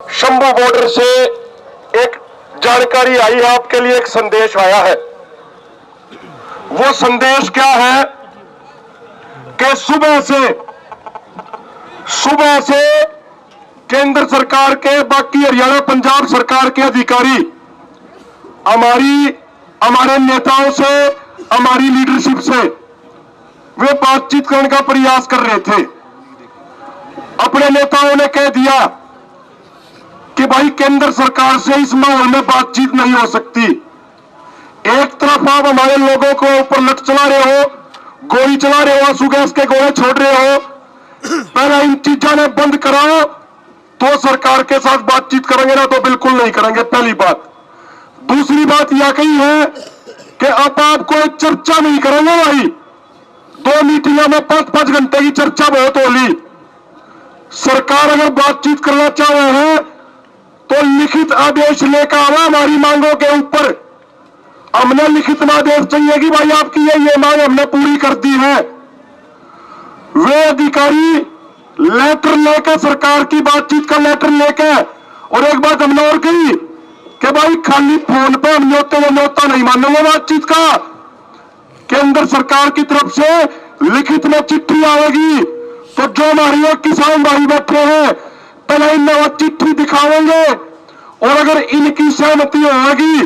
Shambhu border से एक जानकारी आई है, आपके लिए एक संदेश आया है। वो संदेश क्या है कि सुबह से सुबह से केंद्र सरकार के, बाकी हरियाणा, पंजाब सरकार के अधिकारी, हमारी, हमारे नेताओं से, हमारी लीडरशिप से, वे बातचीत करने का प्रयास कर रहे थे। अपने नेताओं ने कह दिया कि भाई केंद्र सरकार से इस माहौल में बातचीत नहीं हो सकती। एक तरफ़ आप हमारे लोगों को ऊपर लट चला रहे हो, गोली चला रहे हो, आँसू गैस के गोले छोड़ रहे हो, पहले इन चीज़ों ने बंद कराओ तो सरकार के साथ बातचीत करेंगे ना तो बिल्कुल नहीं करेंगे, पहली बात। दूसरी बात यह कही है कि अब आपको एक चर्चा नहीं करेंगे भाई। दो मीटिंगों में पाँच पाँच घंटे की चर्चा बहुत होली सरकार अगर बातचीत करना चाह रहे हैं तो लिखित आदेश लेकर आवा हमारी मांगों के ऊपर। हमने लिखित में आदेश चाहिए कि भाई आपकी ये ये मांग हमने पूरी कर दी है। वे अधिकारी लेटर लेकर, सरकार की बातचीत का लेटर लेकर, और एक बात हमने और कही कि भाई खाली फ़ोन पे हम न्योते वो न्योता नहीं मानेंगे बातचीत का केंद्र सरकार की तरफ़ से लिखित में चिट्ठी आएगी तो जो हमारे किसान भाई बैठे हैं पहले इन्हें वो चिट्ठी दिखावेंगे और अगर इनकी सहमति होगी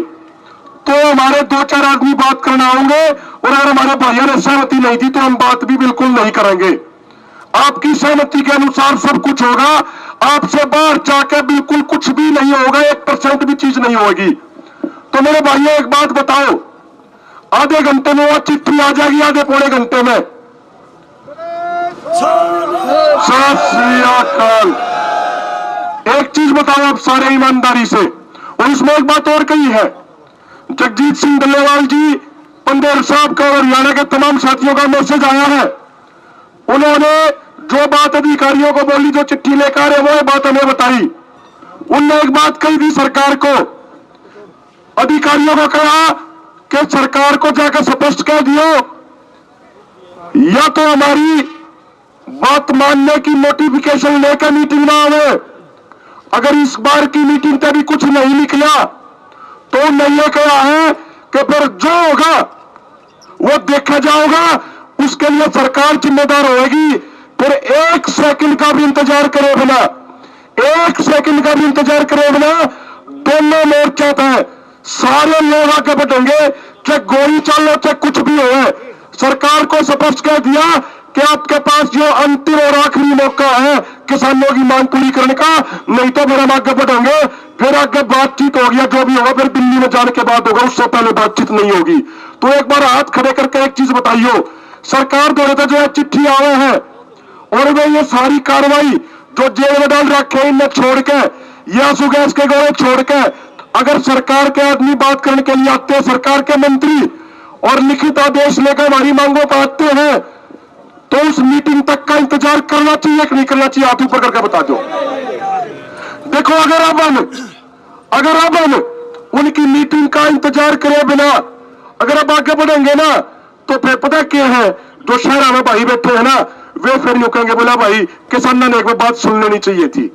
तो हमारे दो चार आदमी बात करना होंगे और अगर हमारे भाइयों ने सहमति नहीं दी तो हम बात भी बिल्कुल नहीं करेंगे। आपकी सहमति के अनुसार सब कुछ होगा। आपसे बाहर जाके बिल्कुल कुछ भी नहीं होगा एक परसेंट भी चीज़ नहीं होगी। तो मेरे भाइयों एक बात बताओ। आधे घंटे में वह चिट्ठी आ जाएगी आधे पौने घंटे में। सत श्री अकाल। एक चीज़ बताओ आप सारे ईमानदारी से। और इसमें एक बात और कही है। जगजीत सिंह डल्लेवाल जी पंदेर साहब का और हरियाणा के तमाम साथियों का मैसेज आया है। उन्होंने जो बात अधिकारियों को बोली, जो चिट्ठी लेकर रहे वो बात हमें बताई। उनने एक बात कही थी सरकार को। अधिकारियों को कहा कि सरकार को जाकर स्पष्ट कह दियो, या तो हमारी बात मानने की नोटिफिकेशन लेकर मीटिंग ना आवे अगर इस बार की मीटिंग पे भी कुछ नहीं निकला तो मैं ये कहा है कि फिर जो होगा, वो देखा जाएगा, उसके लिए सरकार जिम्मेदार होगी। फिर एक सेकंड का भी इंतज़ार करे बिना एक सेकंड का भी इंतज़ार करे बिना दोनों मोर्चा पे सारे लोग आगे बढ़ेंगे, चाहे गोली चल लो चाहे कुछ भी हो। सरकार को स्पष्ट कह दिया कि आपके पास जो अंतिम और आखिरी मौका है, किसानों की मांग पूरी करने का, नहीं तो फिर हम आगे बढ़ेंगे। फिर आगे बातचीत होगी, जो भी होगा, फिर दिल्ली में जाने के बाद होगा, उससे पहले बातचीत नहीं होगी। तो एक बार हाथ खड़े करके एक चीज़ बताइयो सरकार द्वारा तो जो है, चिट्ठी आए हैं, और वे ये सारी कार्रवाई जो जेल में डाल रखे इन्हें छोड़ के, या सुगैस के गोले छोड़ के, अगर सरकार के आदमी बात करने के लिए आते हैं, सरकार के मंत्री, और लिखित आदेश लेकर हमारी मांगों पर आते हैं तो उस मीटिंग तक का इंतज़ार करना चाहिए कि नहीं करना चाहिए, हाथ ऊपर करके बता दो। देखो, अगर हम अगर हम उनकी मीटिंग का इंतज़ार करे बिना, अगर आप आगे बढ़ेंगे ना तो फिर पता क्या है? जो शहर में भाई बैठे हैं ना, वे फिर यूँ कहेंगे, बोला भाई, किसानों ने एक बात सुन लेनी चाहिए थी।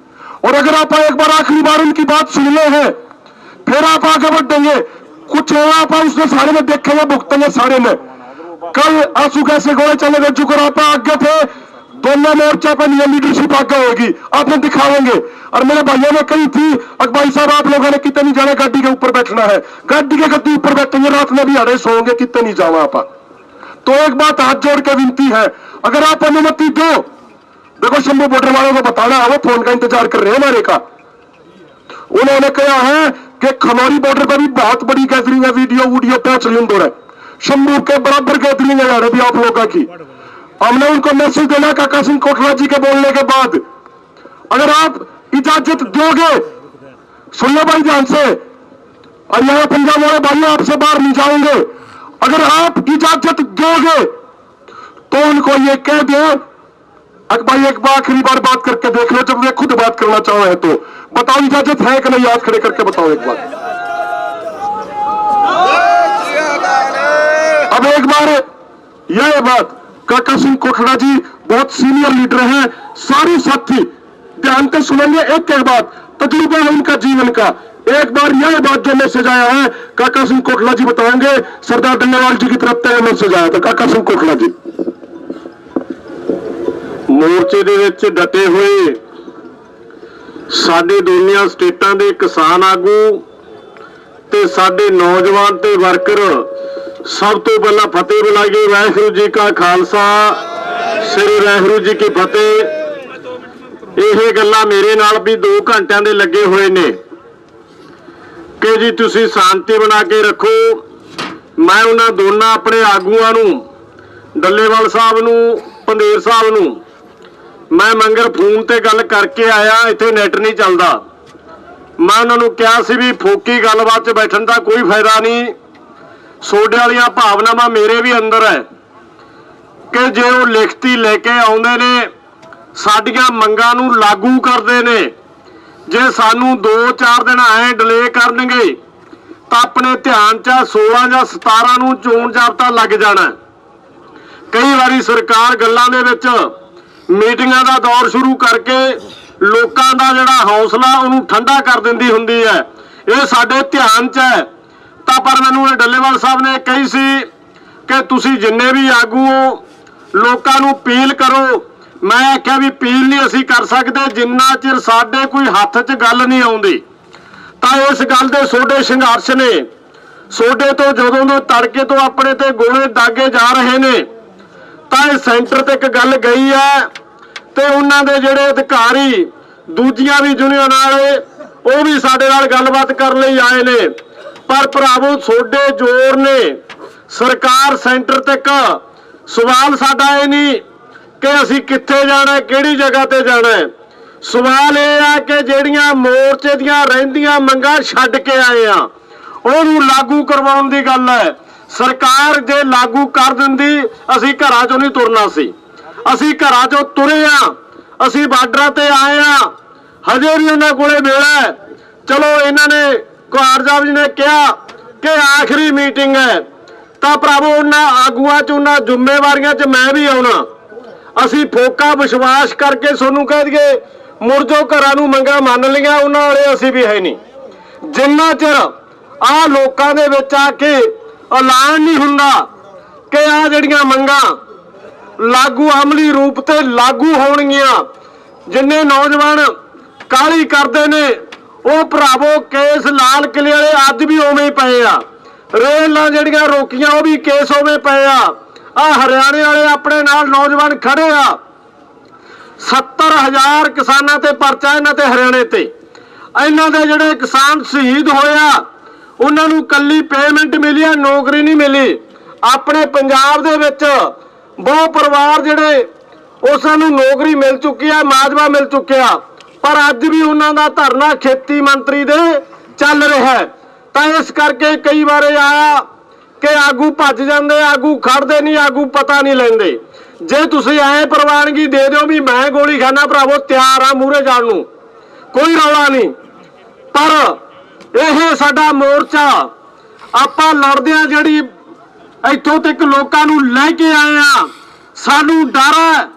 और अगर आप एक बार आखिरी बार उनकी बात सुन ले हैं, फिर आप आगे बढ़ेंगे कुछ आप उसने सारे में देखेंगे भुगतेंगे सारे में। कल आँसू कैसे गोले चले गए जुकर आप आगे थे दोनों मोर्चा पर ये लीडरशिप आगे होगी। आपने दिखावेंगे और मेरे भाइयों ने कही थी अकबाई साहब, आप लोगों ने कितने नहीं जाना गाड़ी के ऊपर बैठना है। गाड़ी के गद्दी ऊपर बैठेंगे रात में भी अड़े सोओगे कितने नहीं जाओ आप। तो एक बात हाथ जोड़ के विनती है, अगर आप अनुमति दो, देखो शंभू बॉर्डर वालों को बताना है, वो फ़ोन का इंतज़ार कर रहे हैं हमारे का। उन्होंने कहा है कि खमौरी बॉर्डर पर भी बहुत बड़ी गैदरिंग है वीडियो वीडियो पहुँच रही उन शंभू के बराबर गैदरिंग है यार अभी आप लोगों की। हमने उनको मैसेज देना, काका सिंह कोटला जी के बोलने के बाद। अगर आप इजाज़त दोगे, सुन लो भाई ध्यान से। और यहाँ पंजाब वाले भाई आपसे बाहर नहीं जाएँगे। अगर आप इजाज़त दोगे तो उनको ये कह दो अक भाई एक बार आखिरी बार बात करके देख लो, जब वे खुद बात करना चाहे तो। बताओ इजाज़त है कि नहीं? याद खड़े करके बताओ एक बार। अब एक बार यह बात काका सिंह कोठड़ा जी बहुत सीनियर लीडर हैं सारे साथी ध्यान से सुनेंगे एक एक बात तजुर्बा है उनका जीवन का एक बार यह बात जो मैसेज आया है काका सिंह कोटला जी बताएंगे सरदार डंडेवाल जी की तरफ से यह मैसेज आया था काका सिंह कोटला जी ਮੋਰਚੇ ਦੇ ਵਿੱਚ ਡਟੇ ਹੋਏ ਸਾਡੇ ਦੋਨੀਆਂ ਸਟੇਟਾਂ ਦੇ ਕਿਸਾਨ ਆਗੂ ਤੇ ਸਾਡੇ ਨੌਜਵਾਨ ਤੇ ਵਰਕਰ ਸਭ ਤੋਂ ਪਹਿਲਾਂ ਫਤਿਹ ਬੁਲਾਈਏ, ਵਾਹਿਗੁਰੂ ਜੀ ਕਾ ਖਾਲਸਾ, ਸ੍ਰੀ ਵਾਹਿਗੁਰੂ ਜੀ ਕੀ ਫਤਿਹ। ਇਹ ਗੱਲਾਂ ਮੇਰੇ ਨਾਲ ਵੀ 2 ਘੰਟਿਆਂ ਦੇ ਲੱਗੇ ਹੋਏ ਨੇ। ਕਿ ਜੀ ਤੁਸੀਂ ਸ਼ਾਂਤੀ ਬਣਾ ਕੇ ਰੱਖੋ। ਮੈਂ ਉਹਨਾਂ ਦੋਨਾਂ ਆਪਣੇ ਆਗੂਆਂ ਨੂੰ, ਡੱਲੇਵਾਲ ਸਾਹਿਬ ਨੂੰ ਪੰਦੇਰ ਸਾਹਿਬ ਨੂੰ, ਮੈਂ ਮੰਗਰ ਫੋਨ ਤੇ ਗੱਲ ਕਰਕੇ ਆਇਆ, ਇੱਥੇ ਨੈਟ ਨਹੀਂ ਚੱਲਦਾ। ਮੈਂ ਉਹਨਾਂ ਨੂੰ ਕਿਹਾ ਸੀ ਵੀ ਫੋਕੀ ਗੱਲਬਾਤ 'ਚ ਬੈਠਣ ਦਾ ਕੋਈ ਫਾਇਦਾ ਨਹੀਂ। ਸੋਡੇ ਵਾਲੀਆਂ ਭਾਵਨਾਵਾਂ ਮੇਰੇ ਵੀ ਅੰਦਰ ਹੈ ਕਿ ਜੇ ਉਹ ਲਿਖਤੀ ਲੈ ਕੇ ਆਉਂਦੇ ਨੇ, ਸਾਡੀਆਂ ਮੰਗਾਂ ਨੂੰ ਲਾਗੂ ਕਰਦੇ ਨੇ, ਜੇ ਸਾਨੂੰ 2-4 ਦਿਨ ਐ ਡਿਲੇ ਕਰਨਗੇ, ਤਾਂ ਆਪਣੇ ਧਿਆਨ 'ਚ 16 ਜਾਂ 17 ਨੂੰ ਚੋਣ ਜਾਬਤਾ ਲੱਗ ਜਾਣਾ ਕਈ ਵਾਰੀ ਸਰਕਾਰ ਗੱਲਾਂ ਦੇ ਵਿੱਚ ਮੀਟਿੰਗਾਂ ਦਾ ਦੌਰ ਸ਼ੁਰੂ ਕਰਕੇ ਲੋਕਾਂ ਦਾ ਜਿਹੜਾ ਹੌਸਲਾ ਉਹਨੂੰ ਠੰਡਾ ਕਰ ਦਿੰਦੀ ਹੁੰਦੀ ਹੈ। ਇਹ ਸਾਡੇ ਧਿਆਨ 'ਚ ਹੈ। ਤਾਂ ਪਰ ਮੈਨੂੰ ਇਹ ਡੱਲੇਵਾਲ ਸਾਹਿਬ ਨੇ ਕਹੀ ਸੀ ਕਿ ਤੁਸੀਂ ਜਿੰਨੇ ਵੀ ਆਗੂ ਹੋ, ਲੋਕਾਂ ਨੂੰ ਅਪੀਲ ਕਰੋ। ਮੈਂ ਆਖਿਆ ਵੀ ਅਪੀਲ ਨਹੀਂ ਅਸੀਂ ਕਰ ਸਕਦੇ, ਜਿੰਨਾ ਚਿਰ ਸਾਡੇ ਕੋਈ ਹੱਥ 'ਚ ਗੱਲ ਨਹੀਂ ਆਉਂਦੀ। ਤਾਂ ਇਸ ਗੱਲ ਦੇ ਸੋਡੇ ਸੰਘਰਸ਼ ਨੇ। ਸੋਡੇ ਤੋਂ ਜਦੋਂ ਦੇ ਤੜਕੇ ਤੋਂ ਆਪਣੇ ਤੇ ਗੋਲੇ ਦਾਗੇ ਜਾ ਰਹੇ ਨੇ, ਤਾਂ ਇਹ ਸੈਂਟਰ ਤੇ ਇੱਕ ਗੱਲ ਗਈ ਹੈ ਤੇ ਉਹਨਾਂ ਦੇ ਜਿਹੜੇ ਅਧਿਕਾਰੀ, ਦੂਜੀਆਂ ਵੀ ਯੂਨੀਅਨ ਵਾਲੇ ਉਹ ਵੀ ਸਾਡੇ ਨਾਲ ਗੱਲਬਾਤ ਕਰਨ ਲਈ ਆਏ ਨੇ। ਪਰ ਭਰਾਵੋ, ਤੁਹਾਡੇ ਜ਼ੋਰ ਨੇ ਸਰਕਾਰ ਸੈਂਟਰ ਤੱਕ ਸਵਾਲ ਸਾਡਾ ਇਹ ਨਹੀਂ ਕਿ ਅਸੀਂ ਕਿੱਥੇ ਜਾਣਾ, ਕਿਹੜੀ ਜਗ੍ਹਾ ਤੇ ਜਾਣਾ ਸਵਾਲ ਇਹ ਆ ਕਿ ਜਿਹੜੀਆਂ ਮੋਰਚੇ ਦੀਆਂ ਰਹਿੰਦੀਆਂ ਮੰਗਾਂ ਛੱਡ ਕੇ ਆਏ ਆ, ਉਹਨੂੰ ਲਾਗੂ ਕਰਵਾਉਣ ਦੀ ਗੱਲ ਹੈ। ਸਰਕਾਰ ਜੇ ਲਾਗੂ ਕਰ ਦਿੰਦੀ, ਅਸੀਂ ਘਰਾਂ ਚੋਂ ਨਹੀਂ ਤੁਰਨਾ ਸੀ। ਅਸੀਂ ਘਰਾਂ ਚੋਂ ਤੁਰੇ ਆ, ਅਸੀਂ ਬਾਰਡਰਾਂ ਤੇ ਆਏ ਆ, ਹਜੇ ਵੀ ਉਹਨਾਂ ਕੋਲੇ ਵੇਲਾ ਚਲੋ, ਇਹਨਾਂ ਨੇ ਕੁਹਾਰ ਸਾਹਿਬ ਜੀ ਨੇ ਕਿਹਾ ਕਿ ਆਖਰੀ ਮੀਟਿੰਗ ਹੈ। ਤਾਂ ਭਰਾਵੋ, ਉਹਨਾਂ ਆਗੂਆਂ ਚ, ਉਹਨਾਂ ਜ਼ਿੰਮੇਵਾਰੀਆਂ ਚ ਮੈਂ ਵੀ ਆਉਣਾ। ਅਸੀਂ ਫੋਕਾ ਵਿਸ਼ਵਾਸ ਕਰਕੇ ਤੁਹਾਨੂੰ ਕਹਿ ਦਈਏ, ਮੁੜ ਜੋ ਘਰਾਂ ਨੂੰ ਮੰਗਾ ਮੰਨ ਲਈਆਂ, ਉਹਨਾਂ ਵਾਲੇ ਅਸੀਂ ਵੀ ਹੈ ਨਹੀਂ। ਜਿੰਨਾ ਚਿਰ ਆ ਲੋਕਾਂ ਦੇ ਵਿੱਚ ਆ ਕੇ ਐਲਾਨ ਨਹੀਂ ਹੁੰਦਾ ਕਿ ਆ ਜਿਹੜੀਆਂ ਮੰਗਾਂ ਲਾਗੂ ਅਮਲੀ ਰੂਪ ਤੇ ਲਾਗੂ ਹੋਣਗੀਆਂ, ਜਿੰਨੇ ਨੌਜਵਾਨ ਕਾਲੀ ਕਰਦੇ ਨੇ ਉਹ ਭਰਾਵੋ, ਕੇਸ ਲਾਲ ਕਿਲੇ ਵਾਲੇ ਅੱਜ ਵੀ ਉਵੇਂ ਹੀ ਪਏ ਆ। ਰੇਲਾਂ ਜਿਹੜੀਆਂ ਰੋਕੀਆਂ, ਉਹ ਵੀ ਕੇਸ ਉਵੇਂ ਪਏ ਆ। ਆ ਹਰਿਆਣੇ ਵਾਲੇ ਆਪਣੇ ਨਾਲ ਨੌਜਵਾਨ ਖੜੇ ਆ। 70000 ਕਿਸਾਨਾਂ ਤੇ ਪਰਚਾ ਇਹਨਾਂ ਤੇ ਹਰਿਆਣੇ ਤੇ। ਇਹਨਾਂ ਦੇ ਜਿਹੜੇ ਕਿਸਾਨ ਸ਼ਹੀਦ ਹੋਇਆ ਉਹਨਾਂ ਨੂੰ ਕੱਲੀ ਪੇਮੈਂਟ ਮਿਲੀ ਆ, ਨੌਕਰੀ ਨਹੀਂ ਮਿਲੀ। ਆਪਣੇ ਪੰਜਾਬ ਦੇ ਵਿੱਚ ਬਹੁ ਪਰਿਵਾਰ ਜਿਹੜੇ, ਉਸਾਂ ਨੂੰ ਨੌਕਰੀ ਮਿਲ ਚੁੱਕੀ ਆ, ਮਾਜਵਾ ਮਿਲ ਚੁੱਕਿਆ। ਪਰ ਅੱਜ ਵੀ ਉਹਨਾਂ ਦਾ ਧਰਨਾ ਖੇਤੀ ਮੰਤਰੀ ਦੇ ਚੱਲ ਰਿਹਾ ਹੈ। ਤਾਂ ਇਸ ਕਰਕੇ ਕਈ ਵਾਰ ਇਹ ਆਇਆ ਕਿ ਆਗੂ ਭੱਜ ਜਾਂਦੇ, ਆਗੂ ਖੜਦੇ ਨਹੀਂ, ਆਗੂ ਪਤਾ ਨਹੀਂ ਲੈਂਦੇ। ਜੇ ਤੁਸੀਂ ਐ ਪ੍ਰਵਾਨਗੀ ਦੇ ਦਿਓ ਵੀ ਮੈਂ ਗੋਲੀ ਖਾਣਾ ਭਰਾਵੋ, ਤਿਆਰ ਆ ਮੂਹਰੇ ਜਾਣ ਨੂੰ। ਕੋਈ ਰੌਲਾ ਨਹੀਂ। ਪਰ ਇਹ ਸਾਡਾ ਮੋਰਚਾ, ਆਪਾਂ ਲੜਦੇ ਆ ਜਿਹੜੀ ਇੱਥੋਂ ਤੱਕ ਲੋਕਾਂ ਨੂੰ ਲੈ ਕੇ ਆਏ ਆ, ਸਾਨੂੰ ਡਰ ਹੈ।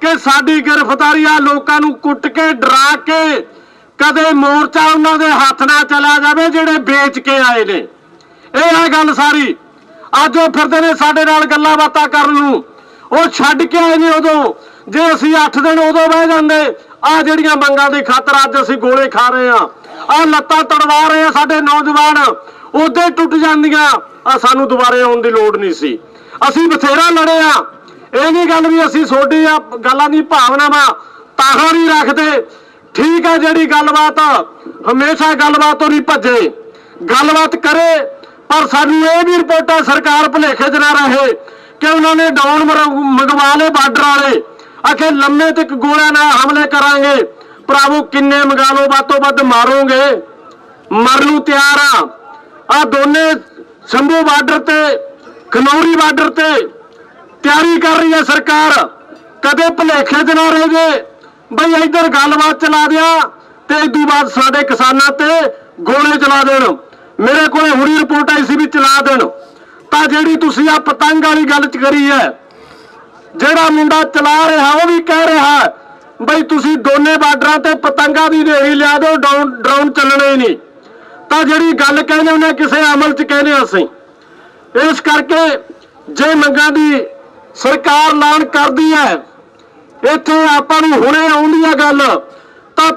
ਕਿ ਸਾਡੀ ਗ੍ਰਿਫਤਾਰੀ ਆ, ਲੋਕਾਂ ਨੂੰ ਕੁੱਟ ਕੇ, ਡਰਾ ਕੇ, ਕਦੇ ਮੋਰਚਾ ਉਹਨਾਂ ਦੇ ਹੱਥ ਨਾ ਚਲਾ ਜਾਵੇ ਜਿਹੜੇ ਵੇਚ ਕੇ ਆਏ ਨੇ। ਇਹ ਹੈ ਗੱਲ ਸਾਰੀ। ਅੱਜ ਉਹ ਫਿਰਦੇ ਨੇ ਸਾਡੇ ਨਾਲ ਗੱਲਾਂ ਬਾਤਾਂ ਕਰਨ ਨੂੰ। ਉਹ ਛੱਡ ਕੇ ਆਏ ਨੇ ਉਦੋਂ। ਜੇ ਅਸੀਂ 8 ਦਿਨ ਉਦੋਂ ਬਹਿ ਜਾਂਦੇ ਆ ਜਿਹੜੀਆਂ ਮੰਗਾਂ ਦੀ ਖਾਤਰ ਅੱਜ ਅਸੀਂ ਗੋਲੇ ਖਾ ਰਹੇ ਆ ਆ ਲੱਤਾਂ ਤੜਵਾ ਰਹੇ ਆ ਸਾਡੇ ਨੌਜਵਾਨ ਉਦੋਂ ਟੁੱਟ ਜਾਂਦੀਆਂ। ਆ ਸਾਨੂੰ ਦੁਬਾਰੇ ਆਉਣ ਦੀ ਲੋੜ ਨਹੀਂ ਸੀ। ਅਸੀਂ ਬਥੇਰਾ ਲੜੇ ਆ ਇਹ ਨਹੀਂ ਗੱਲ ਵੀ ਅਸੀਂ ਛੋਡੀ ਆ, ਗੱਲਾਂ ਦੀ ਭਾਵਨਾਵਾਂ ਤਾਹਾਂ ਨਹੀਂ ਰੱਖਦੇ। ਠੀਕ ਆ ਜਿਹੜੀ ਗੱਲਬਾਤ, ਹਮੇਸ਼ਾ ਗੱਲਬਾਤ ਤੋਂ ਨਹੀਂ ਭੱਜੇ। ਗੱਲਬਾਤ ਕਰੇ, ਪਰ ਸਾਨੂੰ ਇਹ ਵੀ ਰਿਪੋਰਟਾਂ ਸਰਕਾਰ ਭੁਲੇਖੇ 'ਚ ਨਾ ਰਹੇ ਕਿ ਉਹਨਾਂ ਨੇ ਡਾਊਨ ਮੰਗਵਾ ਲਏ ਬਾਰਡਰ ਵਾਲੇ। ਆਖੇ ਲੰਮੇ ਤੱਕ ਗੋਲਿਆਂ ਨਾਲ ਹਮਲੇ ਕਰਾਂਗੇ। ਭਰਾਵੋ, ਕਿੰਨੇ ਮੰਗਾ ਲਓ, ਵੱਧ ਤੋਂ ਵੱਧ ਮਾਰੋਗੇ। ਮਰਨ ਨੂੰ ਤਿਆਰ ਆ। ਆ ਦੋਨੇ ਸ਼ੰਭੂ ਬਾਰਡਰ ਤੇ, ਖਨੌਰੀ ਬਾਰਡਰ ਤੇ ਤਿਆਰੀ ਕਰ ਰਹੀ ਹੈ ਸਰਕਾਰ। ਕਦੇ ਭੁਲੇਖੇ 'ਚ ਨਾ ਰਹਿ ਜੇ। ਬਈ ਇੱਧਰ ਗੱਲਬਾਤ ਚਲਾ ਦਿਆ ਤੇ ਇਦੋਂ ਬਾਅਦ ਸਾਡੇ ਕਿਸਾਨਾਂ ਤੇ ਗੋਲੇ ਚਲਾ ਦੇਣ। ਮੇਰੇ ਕੋਲੇ ਹੁਣੀ ਰਿਪੋਰਟ ਆਈ ਸੀ ਵੀ ਚਲਾ ਦੇਣ। ਤਾਂ ਜਿਹੜੀ ਤੁਸੀਂ ਆ ਪਤੰਗ ਵਾਲੀ ਗੱਲ ਚ ਕਰੀ ਹੈ, ਜਿਹੜਾ ਮੁੰਡਾ ਚਲਾ ਰਿਹਾ, ਉਹ ਵੀ ਕਹਿ ਰਿਹਾ, ਬਈ ਤੁਸੀਂ ਦੋਨੇ ਬਾਰਡਰਾਂ ਤੇ ਪਤੰਗਾਂ ਦੀ ਢੇਰੀ ਲਿਆ ਦਿਓ ਡਾਊਨ ਡਰਾਉਨ ਚੱਲਣੇ ਨਹੀਂ। ਤਾਂ ਜਿਹੜੀ ਗੱਲ ਕਹਿੰਦੇ ਉਹਨੇ ਕਿਸੇ ਅਮਲ 'ਚ ਕਹਿੰਦੇ ਅਸੀਂ। ਇਸ ਕਰਕੇ ਜੇ ਮੰਗਾਂ ਦੀ ਸਰਕਾਰ ਐਲਾਨ ਕਰਦੀ ਹੈ। ਇੱਥੇ ਆਪਾਂ ਨੂੰ ਹੁਣੇ ਆਉਂਦੀ ਆ ਗੱਲ, ਤਾਂ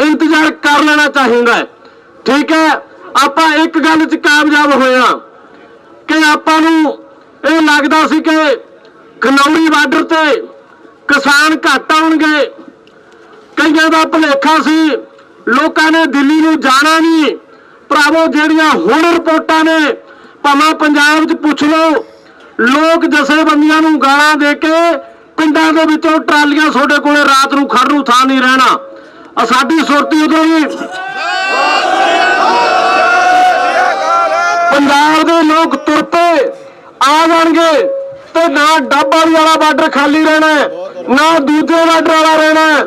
ਇੰਤਜ਼ਾਰ ਕਰ ਲੈਣਾ ਚਾਹੀਦਾ ਹੈ। ਠੀਕ ਹੈ, ਆਪਾਂ ਇੱਕ ਗੱਲ 'ਚ ਕਾਮਯਾਬ ਹੋਇਆ ਕਿ ਆਪਾਂ ਨੂੰ ਇਹ ਲੱਗਦਾ ਸੀ ਕਿ ਖਨੌਰੀ ਬਾਰਡਰ ਤੇ ਕਿਸਾਨ ਘੱਟ ਆਉਣਗੇ। ਕਈਆਂ ਦਾ ਭੁਲੇਖਾ ਸੀ, ਲੋਕਾਂ ਨੇ ਦਿੱਲੀ ਨੂੰ ਜਾਣਾ ਨਹੀਂ। ਭਰਾਵੋ, ਜਿਹੜੀਆਂ ਹੁਣ ਰਿਪੋਰਟਾਂ ਨੇ, ਭਾਵੇਂ ਪੰਜਾਬ 'ਚ ਪੁੱਛ ਲਓ ਲੋਕ ਜਥੇਬੰਦੀਆਂ ਨੂੰ ਗਾਲਾਂ ਦੇ ਕੇ ਪਿੰਡਾਂ ਦੇ ਵਿੱਚੋਂ ਟਰਾਲੀਆਂ ਤੁਹਾਡੇ ਕੋਲੇ ਰਾਤ ਨੂੰ ਖੜਨ ਨੂੰ ਥਾਂ ਨਹੀਂ ਰਹਿਣਾ। ਸਾਡੀ ਸੁਰਤੀ ਉਦੋਂ ਹੀ ਪੰਜਾਬ ਦੇ ਲੋਕ ਤੁਰ ਪਏ, ਆ ਜਾਣਗੇ ਤੇ ਨਾ ਡੱਬਾਲੀ ਵਾਲਾ ਬਾਰਡਰ ਖਾਲੀ ਰਹਿਣਾ ਨਾ ਦੂਜੇ ਬਾਰਡਰ ਵਾਲਾ ਰਹਿਣਾ ਹੈ।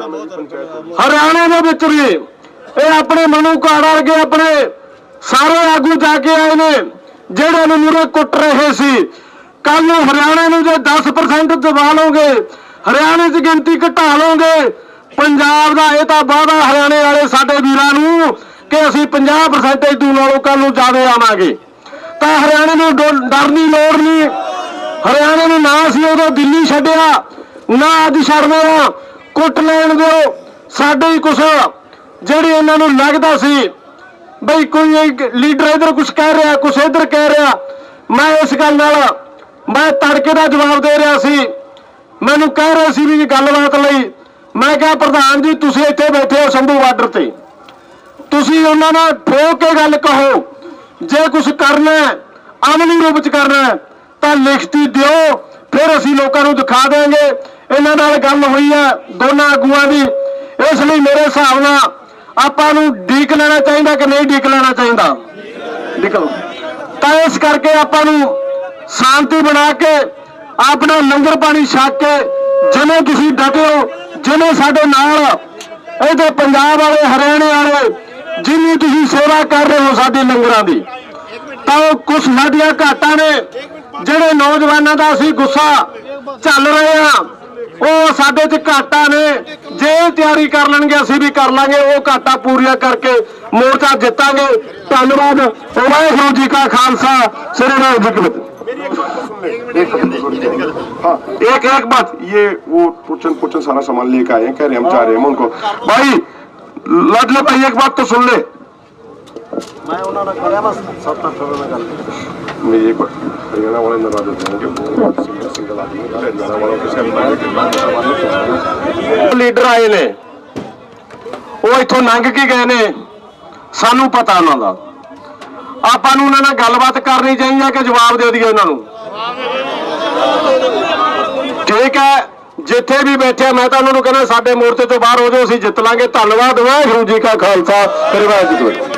ਹਰਿਆਣੇ ਦੇ ਵਿੱਚ ਵੀ ਇਹ ਆਪਣੇ ਮਨੂ ਕਾੜ ਵਰਗੇ ਆਪਣੇ ਸਾਰੇ ਆਗੂ ਜਾ ਕੇ ਆਏ ਨੇ, ਜਿਹੜੇ ਨੂੰ ਮੁਰੇ ਕੁੱਟ ਰਹੇ ਸੀ। ਕੱਲ ਨੂੰ ਹਰਿਆਣੇ ਨੂੰ ਜੇ 10% ਦਬਾ ਲਓਗੇ ਹਰਿਆਣੇ 'ਚ ਗਿਣਤੀ ਘਟਾ ਲਓਗੇ, ਪੰਜਾਬ ਦਾ ਇਹ ਤਾਂ ਵਾਅਦਾ ਹਰਿਆਣੇ ਵਾਲੇ ਸਾਡੇ ਵੀਰਾਂ ਨੂੰ ਕਿ ਅਸੀਂ 50% ਇਦੋਂ ਨਾਲੋਂ ਕੱਲ ਨੂੰ ਜ਼ਿਆਦਾ ਆਵਾਂਗੇ। ਤਾਂ ਹਰਿਆਣੇ ਨੂੰ ਡੋ- ਡਰ ਦੀ ਲੋੜ ਨਹੀਂ। ਹਰਿਆਣੇ ਨੂੰ ਨਾ ਅਸੀਂ ਉਦੋਂ ਦਿੱਲੀ ਛੱਡਿਆ, ਨਾ ਅੱਜ ਛੱਡਦੇ ਆ ਕੁੱਟ ਲੈਣ ਦਿਓ, ਸਾਡੇ ਹੀ ਕੁਛ। ਜਿਹੜੇ ਇਹਨਾਂ ਨੂੰ ਲੱਗਦਾ ਸੀ, ਬਈ ਕੋਈ ਲੀਡਰ ਇਧਰ ਕੁਝ ਕਹਿ ਰਿਹਾ ਕੁਝ ਇਧਰ ਕਹਿ ਰਿਹਾ, ਮੈਂ ਇਸ ਗੱਲ ਨਾਲ ਮੈਂ ਤੜਕੇ ਦਾ ਜਵਾਬ ਦੇ ਰਿਹਾ ਸੀ। ਮੈਨੂੰ ਕਹਿ ਰਹੇ ਸੀ ਵੀ ਗੱਲਬਾਤ ਲਈ। ਮੈਂ ਕਿਹਾ, ਪ੍ਰਧਾਨ ਜੀ, ਤੁਸੀਂ ਇੱਥੇ ਬੈਠੇ ਹੋ ਸੰਧੂ ਬਾਰਡਰ ਤੇ। ਤੁਸੀਂ ਉਹਨਾਂ ਨਾਲ ਠੋਕ ਕੇ ਗੱਲ ਕਹੋ। ਜੇ ਕੁਝ ਕਰਨਾ ਹੈ, ਅਮਲੀ ਰੂਪ ਚ ਕਰਨਾ ਤਾਂ ਲਿਖਤੀ ਦਿਓ। ਫਿਰ ਅਸੀਂ ਲੋਕਾਂ ਨੂੰ ਦਿਖਾ ਦੇਵਾਂਗੇ ਇਹਨਾਂ ਨਾਲ ਗੱਲ ਹੋਈ ਹੈ, ਦੋਨਾਂ ਆਗੂਆਂ ਦੀ। ਇਸ ਲਈ ਮੇਰੇ ਹਿਸਾਬ ਨਾਲ ਆਪਾਂ ਨੂੰ ਡੀਕ ਲੈਣਾ ਚਾਹੀਦਾ ਕਿ ਨਹੀਂ ਡੀਕ ਲੈਣਾ ਚਾਹੀਦਾ। ਨਿਕਲੋ ਤਾਂ ਇਸ ਕਰਕੇ ਆਪਾਂ ਨੂੰ ਸ਼ਾਂਤੀ ਬਣਾ ਕੇ, ਆਪਣਾ ਲੰਗਰ ਪਾਣੀ ਛਕ ਕੇ, ਜਿਵੇਂ ਤੁਸੀਂ ਡਟਿਓ ਜਿਵੇਂ ਸਾਡੇ ਨਾਲ ਇਹਦੇ ਪੰਜਾਬ ਵਾਲੇ, ਹਰਿਆਣੇ ਵਾਲੇ, ਜਿੰਨੀ ਤੁਸੀਂ ਸੇਵਾ ਕਰ ਰਹੇ ਹੋ ਸਾਡੇ ਲੰਗਰਾਂ ਦੀ, ਤਾਂ ਉਹ ਕੁਛ ਸਾਡੀਆਂ ਘਾਟਾਂ ਨੇ, ਜਿਹੜੇ ਨੌਜਵਾਨਾਂ ਦਾ ਅਸੀਂ ਗੁੱਸਾ ਚੱਲ ਰਹੇ ਆ ਉਹ ਸਾਡੇ 'ਚ ਘਾਟਾ ਨੇ, ਜੇ ਤਿਆਰੀ ਕਰ ਲੈਣਗੇ, ਅਸੀਂ ਵੀ ਕਰ ਲਾਂਗੇ, ਉਹ ਘਾਟਾਂ ਪੂਰੀਆਂ ਕਰਕੇ ਮੋਰਚਾ ਜਿੱਤਾਂਗੇ। ਧੰਨਵਾਦ। ਵਾਹਿਗੁਰੂ ਜੀ ਕਾ ਖਾਲਸਾ, ਸ੍ਰੀ ਵਾਹਿਗੁਰੂ ਜੀ ਕੀ ਫਤਿਹ। हाँ एक एक बात ये वो पुचन पुचन सारा सामान लेके आए हैं कह रहे हैं हम जा रहे हैं हम उनको भाई लाडले भाई एक बात तो सुन ले ਮੈਂ ਉਹਨਾਂ ਨਾਲ ਕਰਿਆ ਬਸ 7-8 ਵਜੇ ਨਾਲ ਗੱਲ मेरी एक बात हरियाणा वाले नाराज होते हैं कि वो सिंगल सिंगल आदमी है, हरियाणा वालों के साथ ਲੀਡਰ ਆਏ ਨੇ ਉਹ ਇੱਥੋਂ ਲੰਘ ਕੇ ਗਏ ਨੇ ਸਾਨੂੰ ਪਤਾ ਉਹਨਾਂ ਦਾ ਆਪਾਂ ਨੂੰ ਉਹਨਾਂ ਨਾਲ ਗੱਲਬਾਤ ਕਰਨੀ ਚਾਹੀਦੀ ਹੈ ਕਿ ਜਵਾਬ ਦੇ ਦਈਏ ਉਹਨਾਂ ਨੂੰ? ਠੀਕ ਹੈ, ਜਿੱਥੇ ਵੀ ਬੈਠੇ ਮੈਂ ਤਾਂ ਉਹਨਾਂ ਨੂੰ ਕਹਿੰਦਾ, ਸਾਡੇ ਮੋਰਚੇ ਤੋਂ ਬਾਹਰ ਹੋ ਜਾਓ, ਅਸੀਂ ਜਿੱਤ ਲਾਂਗੇ। ਧੰਨਵਾਦ, ਵਾਹਿਗੁਰੂ ਜੀ ਕਾ ਖਾਲਸਾ ਵਾਹਿਗੁਰੂ ਜੀ